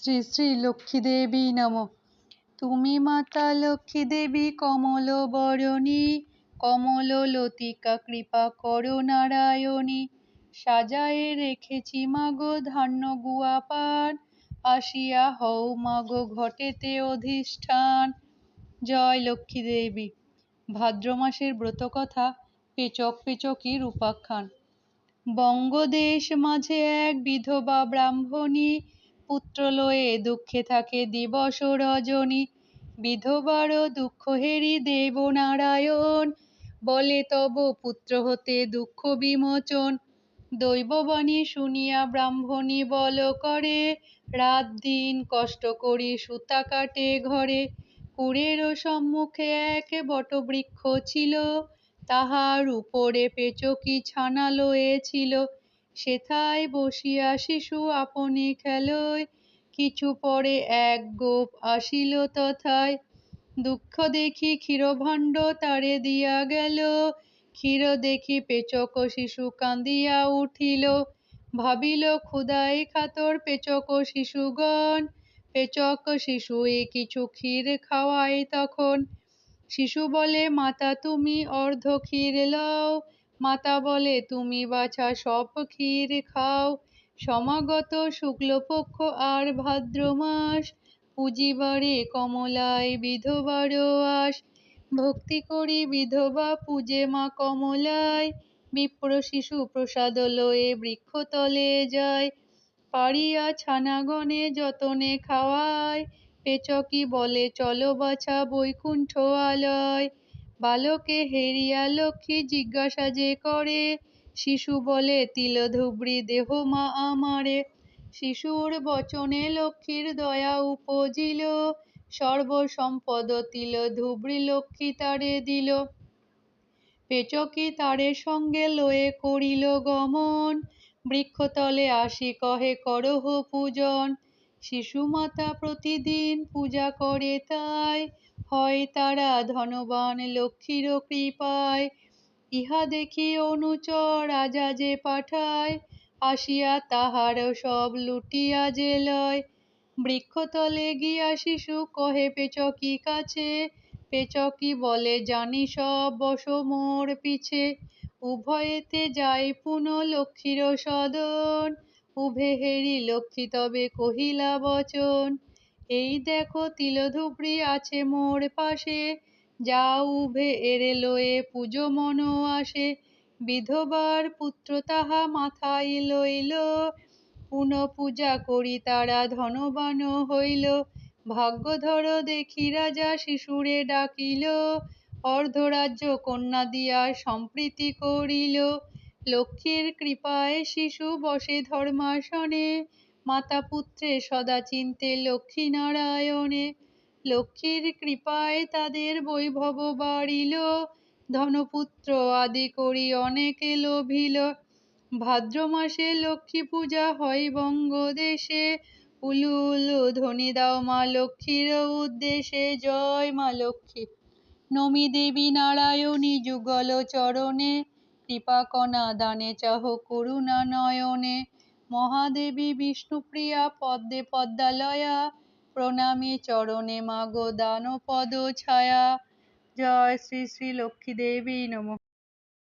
শ্রী শ্রী লক্ষ্মী দেবী নম। তুমি মাতা লক্ষ্মী দেবী, কমল বরণী, কমল লতিকা কৃপা করো নারায়ণী। সাজায়ে রেখেছি মাগো ধান্য গুয়া পান, আসিয়া হও মাগো ঘটেতে অধিষ্ঠান। জয় লক্ষ্মী দেবী। ভাদ্র মাসের ব্রতকথা পেচক পেচকির উপাখ্যান বঙ্গদেশ মাঝে এক বিধবা ব্রাহ্মণী পুত্র লয়ে দুঃখে থাকে দিবস রজনী। বিধবার দুঃখ হেরি দেব নারায়ণ। বলে তব পুত্র হতে দুঃখ বিমোচন। দৈববাণী শুনিয়া ব্রাহ্মণী বল করে, রাত দিন কষ্ট করি সুতা কাটে ঘরে। কুড়ের সম্মুখে এক বটবৃক্ষ ছিল, তাহার উপরে পেচকি ছানা লয়েছিল সেথায় বসিয়া শিশু আপনি খেলয় কিছু পরে এক গোপ আসিল তথায়। দুঃখ দেখি ক্ষীরভাণ্ড তারে দিয়া গেল। ক্ষীর দেখি পেচক শিশু কান্দিয়া উঠিল। ভাবিল ক্ষুদায় খাতর পেচক শিশুগণ। পেচক শিশু এ কিছু ক্ষীর খাওয়ায় তখন। শিশু বলে, মাতা, তুমি অর্ধ ক্ষীর লও। মাতা বলে, তুমি বাছা সব ক্ষীর খাও। সমাগত শুক্লপক্ষ আর ভাদ্র মাস। পুজিবারে কমলায় বিধবার আস ভক্তি করি বিধবা পূজে মা কমলায়। বিপ্র শিশু প্রসাদ লয়ে বৃক্ষতলে যায়। পারিয়া ছানাগণে যতনে খাওয়ায়। পেচকি বলে, চলো বাছা বৈকুণ্ঠ আলয়। বালকে হেরিয়া লক্ষ্মী জিজ্ঞাসা যে করে, শিশু বলে তিলধুব্রি দেহ মা আমারে। শিশুর বচনে লক্ষ্মীর দয়া উপজিল। সর্বসম্পদ তিলধুব্রি লক্ষ্মী তারে দিল। পেচকি তারে সঙ্গে লয়ে করিল গমন। বৃক্ষতলে আসি কহে করহ পূজন। শিশুমাতা প্রতিদিন পূজা করে তাই, হয় তারা ধনবান লক্ষ্মীর কৃপায়। ইহা দেখি অনুচর রাজা যে পাঠায়, আসিয়া তাহার সব লুটিয়া যে লয় বৃক্ষতলে গিয়া শিশু কহে, পেচকি কাছে? পেচকি বলে, জানি সব বস মোর পিছে। উভয়েতে যাই পুন লক্ষ্মীর সদন। উভে হেরি লক্ষ্মী তবে কহিলা, বচন, এই দেখো তিলধুব্রি আছে মোর পাশে। যাও উভে এরে লয়ে পুজো মন আসে। বিধবার পুত্র তাহা মাথায় লইল। পুন পূজা করি তারা ধনবান হইল। ভাগ্যধর দেখি রাজা শিশুরে ডাকিল। অর্ধরাজ্য কন্যা দিয়া সম্প্রীতি করিল। লক্ষ্মীর কৃপায় শিশু বসে ধর্মাসনে, মাতা পুত্রে সদা চিন্তে লক্ষ্মী নারায়ণে। লক্ষ্মীর কৃপায় তাদের বৈভব বাড়িল, ধনপুত্র আদি করি অনেকে লোভিল। ভাদ্র মাসে লক্ষ্মী পূজা হয় বঙ্গদেশে। উলু উলু ধ্বনি দাও মা লক্ষ্মীর উদ্দেশে, জয় মা লক্ষ্মী। নমি দেবী নারায়ণী যুগল চরণে। কৃপাকণা দানে চাহ, করুণা নয়নে। মহাদেবী বিষ্ণুপ্রিয়া, পদ্মে পদ্মালয়া, প্রণামী চরণে মাগো দান পদ ছায়া। জয় শ্রী শ্রী লক্ষ্মী দেবী নম